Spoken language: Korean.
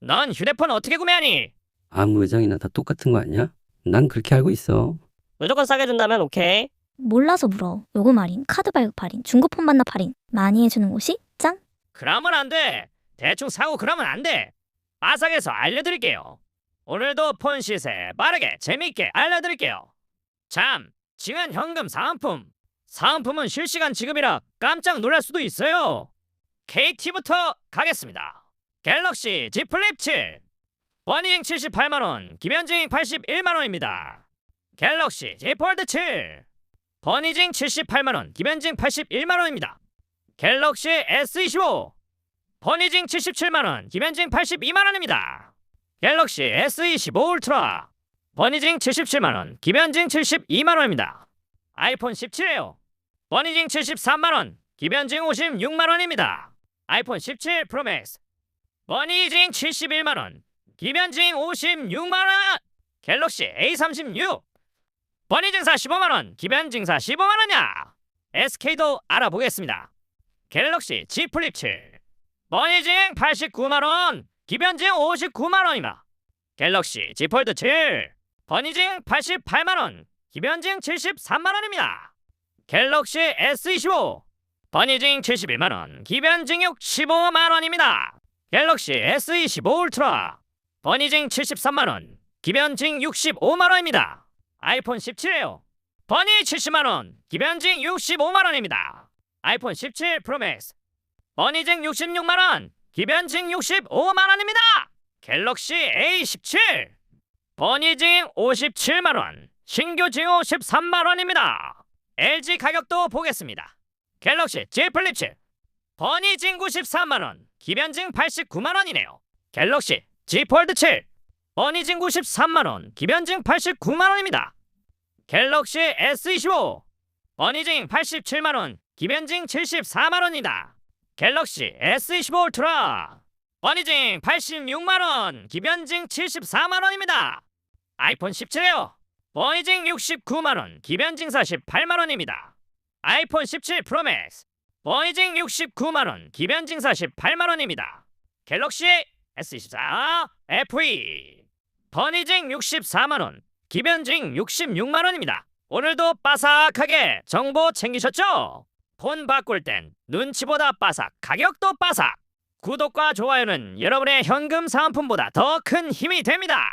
넌 휴대폰 어떻게 구매하니? 아무 매장이나 다 똑같은 거 아니야? 난 그렇게 알고 있어. 무조건 싸게 준다면 오케이. 몰라서 물어. 요금 할인, 카드 발급 할인, 중고폰 반납 할인 많이 해주는 곳이 짱. 그러면 안 돼. 대충 사고 그러면 안 돼. 빠삭에서 알려드릴게요. 오늘도 폰 시세 빠르게 재미있게 알려드릴게요. 참, 지금 현금 사은품. 사은품은 실시간 지급이라 깜짝 놀랄 수도 있어요. KT부터 가겠습니다. 갤럭시 Z 플립 7. 버닝 78만원, 김현징 81만원입니다. 갤럭시 Z 폴드 7. 버니징 78만원, 김현징 81만원입니다. 갤럭시 S25 버니징 77만원 김현징 82만원입니다 갤럭시 S25 울트라 버니징 77만원 김현징 72만원입니다 아이폰 17에요 버니징 73만원 김현징 56만원입니다 아이폰 17 프로맥스 버니징 71만원 김현징 56만원 갤럭시 A36 버니징 45만원 김현징 45만원이야. SK도 알아보겠습니다. 갤럭시 Z 플립 7 머니징 89만원 기변징 59만원입니다. 갤럭시 Z 폴드 7 버니징 88만원 기변징 73만원입니다. 갤럭시 S25 버니징 71만원 기변징 65만원입니다 갤럭시 S25 울트라. 버니징 73만원 기변징 65만원입니다. 아이폰 17에요. 버니 70만원 기변징 65만원입니다. 아이폰 17 프로맥스 버니징 66만원 기변징 65만원입니다. 갤럭시 A17 버니징 57만원 신규 징후 13만원입니다. LG 가격도 보겠습니다. 갤럭시 Z 플립 7 버니징 93만원 기변징 89만원이네요 갤럭시 Z 폴드 7 버니징 93만원 기변징 89만원입니다 갤럭시 S25 버니징 87만원 기변징 74만원이다. 갤럭시 S25 울트라 버니징 86만원 기변징 74만원입니다. 아이폰 17에요. 버니징 69만원 기변징 48만원입니다. 아이폰 17 프로맥스 버니징 69만원 기변징 48만원입니다. 갤럭시 S24 FE 버니징 64만원 기변징 66만원입니다. 오늘도 빠삭하게 정보 챙기셨죠? 폰 바꿀 땐 눈치보다 빠삭, 가격도 빠삭. 구독과 좋아요는 여러분의 현금 사은품보다 더 큰 힘이 됩니다.